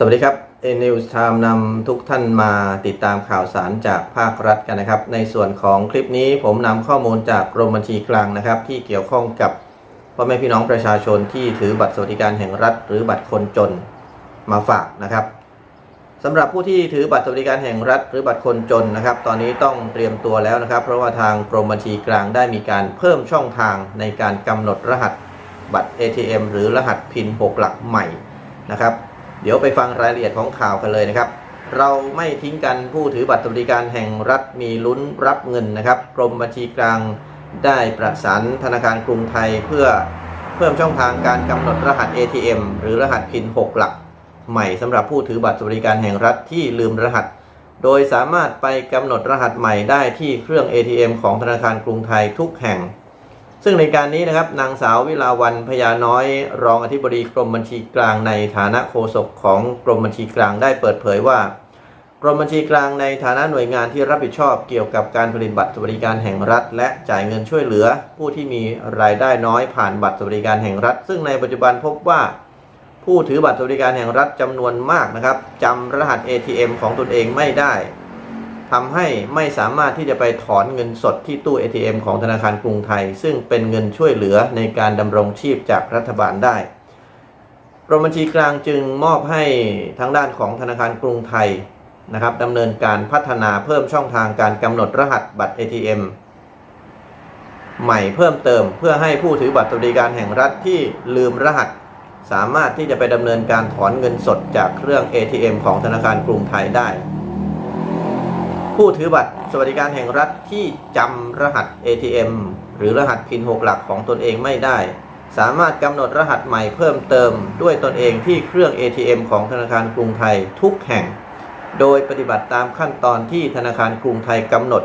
สวัสดีครับ a n e w s Time นำทุกท่านมาติดตามข่าวสารจากภาครัฐกันนะครับ ในส่วนของคลิปนี้ผมนำข้อมูลจากกรมบัญชีกลางนะครับ ที่เกี่ยวข้องกับพ่อแม่พี่น้องประชาชนที่ถือบัตรสวัสดิการแห่งรัฐ หรือบัตรคนจนมาฝากนะครับสำหรับผู้ที่ถือบัตรสวัสดิการแห่งรัฐ หรือบัตรคนจนนะครับ ตอนนี้ต้องเตรียมตัวแล้วนะครับ เพราะว่าทางกรมบัญชีกลางได้มีการเพิ่มช่องทางในการกำหนดรหัสบัตร ATM หรือรหัสพิน6หลักใหม่นะครับ เดี๋ยวไปฟังรายละเอียดของข่าวกันเลยนะครับ เราไม่ทิ้งกันผู้ถือบัตรสวัสดิการแห่งรัฐมีลุ้นรับเงินนะครับกรมบัญชีกลางได้ประสานธนาคารกรุงไทยเพื่อเพิ่มช่องทางการกำหนดรหัส ATM หรือรหัสพิน 6 หลัก ใหม่สำหรับผู้ถือบัตรสวัสดิการแห่งรัฐที่ลืมรหัส โดยสามารถไปกำหนดรหัสใหม่ได้ที่เครื่อง ATM ของธนาคารกรุงไทยทุกแห่ง ซึ่งในการนี้นะครับนางสาววิลาวันพญาน้อย รองอธิบดีกรมบัญชีกลางในฐานะโฆษกของกรมบัญชีกลางได้เปิดเผยว่า กรมบัญชีกลางในฐานะหน่วยงานที่รับผิดชอบเกี่ยวกับการผลิตบัตรสวัสดิการแห่งรัฐ และจ่ายเงินช่วยเหลือ ผู้ที่มีรายได้น้อยผ่านบัตรสวัสดิการแห่งรัฐ ซึ่งในปัจจุบันพบว่า ผู้ถือบัตรสวัสดิการแห่งรัฐจำนวนมากนะครับจำรหัส ATM ของตนเองไม่ได้ ทำให้ไม่สามารถที่จะไปถอนเงินสดที่ตู้ ATM ของธนาคารกรุงไทย ซึ่งเป็นเงินช่วยเหลือในการดำรงชีพจากรัฐบาลได้กรมบัญชีกลางจึงมอบให้ทางด้านของธนาคารกรุงไทยนะครับดำเนินการพัฒนาเพิ่มช่องทางการกำหนดรหัสบัตร ATM ใหม่เพิ่มเติมเพื่อให้ผู้ถือบัตรสวัสดิการแห่งรัฐที่ลืมรหัส สามารถที่จะไปดำเนินการถอนเงินสดจากเครื่อง ATM ของธนาคารกรุงไทยได้ ผู้ถือบัตรสวัสดิการแห่งรัฐที่จำรหัส ATM หรือรหัสพิน6หลักของตนเองไม่ได้ สามารถกำหนดรหัสใหม่เพิ่มเติมด้วยตนเองที่เครื่อง ATM ของธนาคารกรุงไทยทุกแห่ง โดยปฏิบัติตามขั้นตอนที่ธนาคารกรุงไทยกำหนด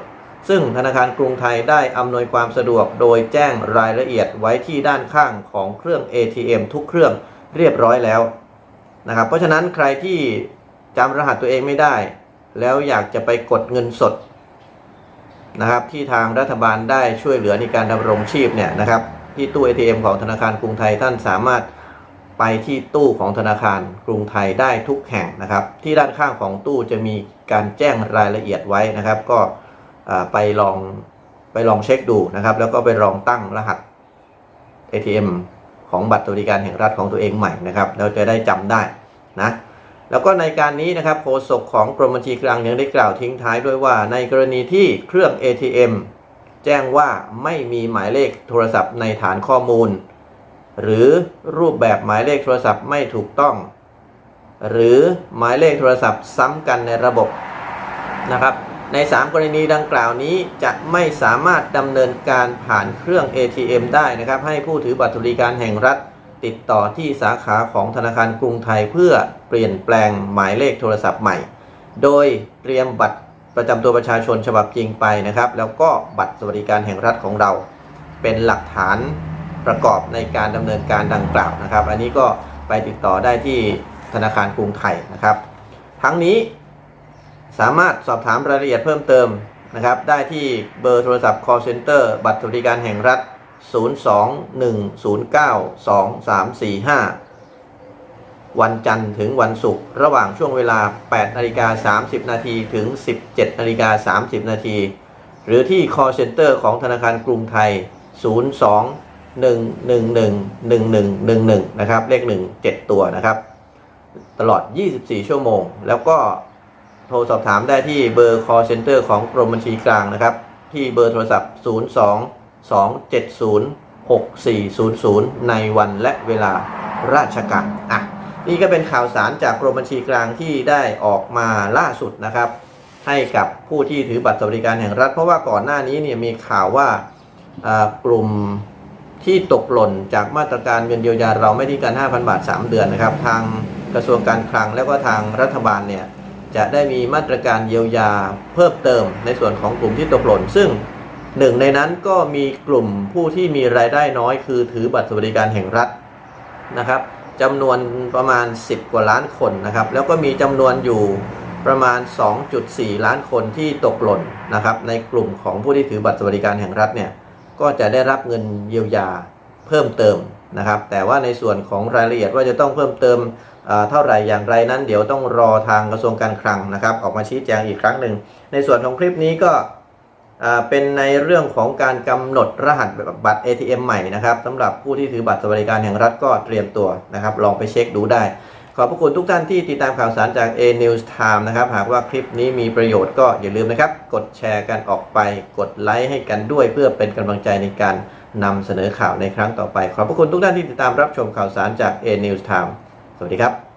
ซึ่งธนาคารกรุงไทยได้อำนวยความสะดวก โดยแจ้งรายละเอียดไว้ที่ด้านข้างของเครื่อง ATM ทุกเครื่องเรียบร้อยแล้วนะครับเพราะฉะนั้นใครที่จำรหัสตัวเองไม่ได้ แล้วอยากจะไปกดเงินสดนะครับ ที่ทางรัฐบาลได้ช่วยเหลือในการดำรงชีพเนี่ยนะครับ ที่ตู้ ATM ของธนาคารกรุงไทยท่านสามารถไปที่ตู้ของธนาคารกรุงไทยได้ทุกแห่งนะครับ ที่ด้านข้างของตู้จะมีการแจ้งรายละเอียดไว้นะครับ ก็ไปลองไปลองเช็คดูนะครับ แล้วก็ไปลองตั้งรหัส ATM ของบัตรสวัสดิการแห่งรัฐของตัวเองใหม่นะครับ เราจะได้จำได้นะ แล้วก็ในการนี้นะครับโฆษกของกรมบัญชีกลางยังได้กล่าวทิ้งท้ายด้วยว่า ในกรณีที่เครื่อง ATM แจ้งว่าไม่มีหมายเลขโทรศัพท์ในฐานข้อมูล หรือรูปแบบหมายเลขโทรศัพท์ไม่ถูกต้อง หรือหมายเลขโทรศัพท์ซ้ำกันในระบบนะครับใน 3 กรณีดังกล่าวนี้จะไม่สามารถดำเนินการผ่านเครื่อง ATM ได้นะครับ ให้ผู้ถือบัตรสวัสดิการแห่งรัฐ ติดต่อที่สาขาของธนาคารกรุงไทยเพื่อเปลี่ยนแปลงหมายเลขโทรศัพท์ใหม่ โดยเตรียมบัตรประจำตัวประชาชนฉบับจริงไปนะครับ แล้วก็บัตรสวัสดิการแห่งรัฐของเรา เป็นหลักฐานประกอบในการดำเนินการดังกล่าวนะครับ อันนี้ก็ไปติดต่อได้ที่ธนาคารกรุงไทยนะครับ ทั้งนี้สามารถสอบถามรายละเอียดเพิ่มเติมนะครับ ได้ที่เบอร์โทรศัพท์ call center บัตรสวัสดิการแห่งรัฐ 02-109-2345 วันจันทร์ถึงวันศุกร์ระหว่างช่วงเวลา 8นาฬิกา30 นาทีถึง 17นาฬิกา30 นาทีหรือที่ call center ของธนาคารกรุงไทย 02-111-1111 นะครับ เลข 1 7 ตัวนะครับ ตลอด 24 ชั่วโมง แล้วก็โทรสอบถามได้ที่เบอร์ call center ของกรมบัญชีกลางนะครับ ที่เบอร์โทรศัพท์ 02 270 6400 ในวันและเวลาราชการอะนี่ก็เป็นข่าวสารจากกรมบัญชีกลางที่ได้ออกมาล่าสุดนะครับ ให้กับผู้ที่ถือบัตรสวัสดิการแห่งรัฐ เพราะว่าก่อนหน้านี้เนี่ยมีข่าวว่ากลุ่มที่ตกหล่นจากมาตรการเงินเยียวยาเราไม่ที่กัน 5,000 บาท 3 เดือนนะครับ ทางกระทรวงการคลังแล้วก็ทางรัฐบาลเนี่ยจะได้มีมาตรการเยียวยาเพิ่มเติมในส่วนของกลุ่มที่ตกหล่น ซึ่ง หนึ่งในนั้นก็มีกลุ่มผู้ที่มีรายได้น้อยคือถือบัตรสวัสดิการแห่งรัฐนะครับจำนวนประมาณ 10 กว่าล้านคนนะครับ แล้วก็มีจำนวนอยู่ประมาณ 2.4 ล้านคนที่ตกหล่นนะครับ ในกลุ่มของผู้ที่ถือบัตรสวัสดิการแห่งรัฐเนี่ยก็จะได้รับเงินเยียวยาเพิ่มเติมนะครับ แต่ว่าในส่วนของรายละเอียดว่าจะต้องเพิ่มเติมเท่าไหร่อย่างไรนั้น เดี๋ยวต้องรอทางกระทรวงการคลังนะครับ ออกมาชี้แจงอีกครั้งหนึ่งในส่วนของคลิปนี้ก็ เป็นในเรื่องของการกำหนดรหัสบัตร ATM ใหม่นะครับสำหรับผู้ที่ถือบัตรสวัสดิการแห่งรัฐก็เตรียมตัวนะครับ ลองไปเช็คดูได้ ขอบพระคุณทุกท่านที่ติดตามข่าวสารจาก A News Time นะครับ หากว่าคลิปนี้มีประโยชน์ก็อย่าลืมนะครับ กดแชร์กันออกไป กดไลค์ให้กันด้วยเพื่อเป็นกำลังใจในการนำเสนอข่าวในครั้งต่อไป ขอบพระคุณทุกท่านที่ติดตามรับชมข่าวสารจาก A News Time สวัสดีครับ